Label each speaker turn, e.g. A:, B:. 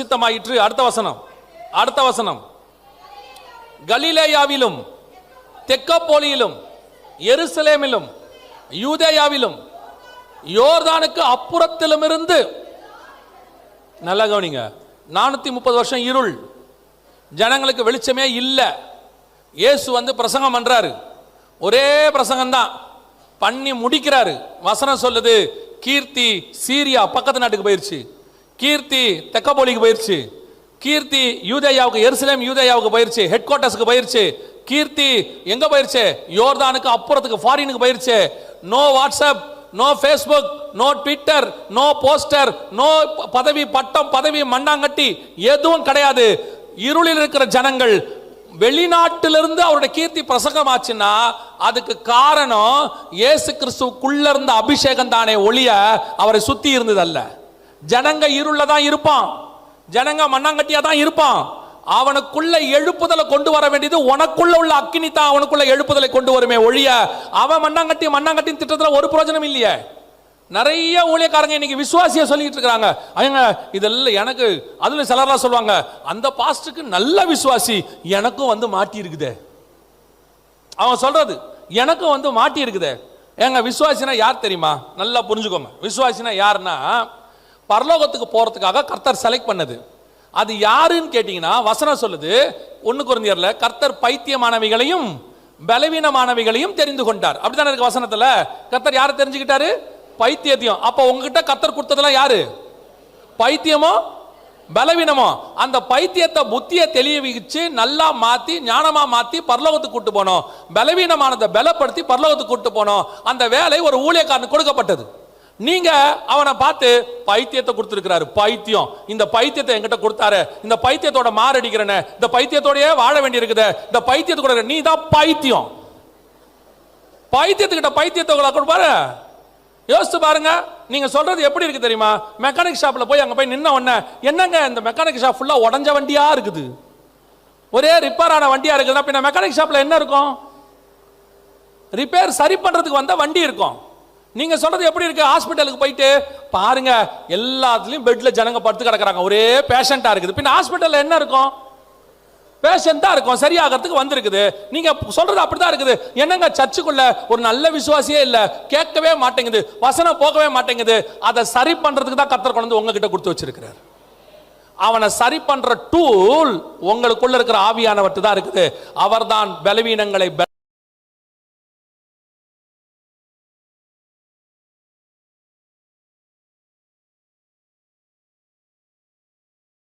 A: சித்தமாயிற்று. அடுத்த வசனம். அடுத்த வசனம். கலிலேயாவிலும் தெக்கப்போலியிலும் எருசலேமிலும் யூதேயாவிலும் யோர்தானுக்கு அப்புறத்திலும் இருந்து நல்லா கவனிங்க. நானூத்தி முப்பது வருஷம் இருள். ஜனங்களுக்கு வெளிச்சமே இல்லை. இயேசு வந்து பிரசங்கம் பண்றாரு. ஒரே பிரசங்கம்தான். பண்ணி முடிக்கிறாரு. வசனம் சொல்லுது கீர்த்தி சீரியா பக்கத்து நாட்டுக்கு போயிருச்சு. கீர்த்தி தெக்கபோலிக்கு போயிருச்சு. கீர்த்தி யூதேயாவுக்கு எருசலேம் யூதேயாவுக்கு போயிருச்சு. ஹெட் குவார்ட்டர்ஸ்க்கு போயிருச்சு. கீர்த்தி எங்க போயிருச்சு? யோர்தானுக்கு அப்புறத்துக்கு ஃபாரினுக்கு போயிருச்சு. No WhatsApp no Facebook no Twitter no poster no பதவி பட்டம் பதவி மண்ணாங்கட்டி எதுவும் கிடையாது. இருளில் இருக்கிற ஜனங்கள் வெளிநாட்டிலிருந்து அவருடைய கீர்த்தி பிரசங்கமாச்சுன்னா அதுக்கு காரணம் இயேசு கிறிஸ்துக்குள்ள இருந்த அபிஷேகம் தானே ஒளிய அவரை சுத்தி இருந்ததல்ல. ஜனங்க இருள தான் இருப்பான். ஜனங்க மண்ணாங்கட்டியா தான் இருப்பான். அவனுக்குள்ள எழுப்புதலை கொண்டு வர வேண்டியது உனக்குள்ள உள்ள அக்கினி தான் அவனுக்குள்ள எழுப்புதலை கொண்டு வருமே ஒழிய அவன் மண்ணாங்கட்டி மண்ணாங்கட்டின் திட்டத்தில் ஒரு பிரயோஜனம் இல்லையே. நிறைய ஊழியக்காரங்க இன்னைக்கு விசுவாசிய சொல்லிட்டு இருக்கிறாங்க. அவங்க இதெல்லாம் எனக்கு அதுல சிலராக சொல்லுவாங்க அந்த பாஸ்டுக்கு நல்ல விசுவாசி எனக்கும் வந்து மாட்டி இருக்குதே அவன் சொல்றது எனக்கும் வந்து மாட்டி இருக்குதே ஏங்க விசுவாசினா யார் தெரியுமா? நல்லா புரிஞ்சுக்கோங்க. விசுவாசினா யாருன்னா பரலோகத்துக்கு போகிறதுக்காக கர்த்தர் செலக்ட் பண்ணது. அது யாருன்னு கேட்டிங்கன்னா வசனம் சொல்லுது ஒன்று குறைந்தியர்ல கர்த்தர் பைத்தியமானவைகளையும் பலவீனமானவைகளையும் தெரிந்து கொண்டார். அப்படித்தானே இருக்கு வசனத்தில்? கர்த்தர் யாரை தெரிஞ்சுக்கிட்டாரு? பைத்தியத்தையும். அப்போ உங்ககிட்ட கர்த்தர் கொடுத்ததெல்லாம் யாரு? பைத்தியமோ பலவீனமோ? அந்த பைத்தியத்தை புத்தியை தெளிவிச்சு நல்லா மாற்றி ஞானமாக மாற்றி பரலோகத்துக்கு கூட்டு போனோம். பலவீனமானதை பலப்படுத்தி பரலோகத்துக்கு கூட்டு போனோம். அந்த வேலை ஒரு ஊழியக்காரனுக்கு கொடுக்கப்பட்டது. நீங்க அவனை பார்த்து பைத்தியத்தை கொடுத்துருக்கிறாரு. பைத்தியம். இந்த பைத்தியத்தை என்கிட்ட கொடுத்தாரு. இந்த பைத்தியத்தோட மாரடிக்கிறன. இந்த பைத்தியத்தோடயே வாழ வேண்டியிருக்குது. இந்த பைத்தியத்தை கூட நீ தான் பைத்தியம். பைத்தியத்துக்கிட்ட பைத்தியத்தை கொடுப்பாரு யோசித்து பாருங்க. நீங்க சொல்றது எப்படி இருக்கு தெரியுமா? மெக்கானிக் ஷாப்ல போய் அங்க போய் நின்ன உடனே என்னங்க இந்த மெக்கானிக் ஷாப் ஃபுல்லா உடஞ்ச வண்டியா இருக்குது? ஒரே ரிப்பேர் ஆன வண்டியா இருக்குதுன்னா பின்ன மெக்கானிக் ஷாப்ல என்ன இருக்கும்? ரிப்பேர் சரி பண்றதுக்கு வந்த வண்டி இருக்கும். நீங்க சொல்றது எப்படி இருக்கு? ஹாஸ்பிட்டலுக்கு போயிட்டு பாருங்க எல்லாத்துலயும் பெட்ல ஜனங்க படுத்து கிடக்குறாங்க. ஒரே பேஷண்டா இருக்குது. பின்ன ஹாஸ்பிட்டல்ல என்ன இருக்கும்? பேஷண்டா இருக்கும். சரியாகிறதுக்கு வந்திருக்குது. நீங்க சொல்றது அப்படிதான் இருக்குது. என்னங்க சர்ச்சுக்குள்ள ஒரு நல்ல விசுவாசியே இல்ல? கேட்கவே மாட்டேங்குது. வசனம் போகவே மாட்டேங்குது. அதை சரி பண்றதுக்கு தான் கத்தர் கொண்டு வந்து உங்ககிட்ட கொடுத்து வச்சிருக்கிறார். அவனை சரி பண்ற டூல் உங்களுக்குள்ள இருக்கிற ஆவியானவர்கிட்ட தான் இருக்குது. அவர்தான் பலவீனங்களை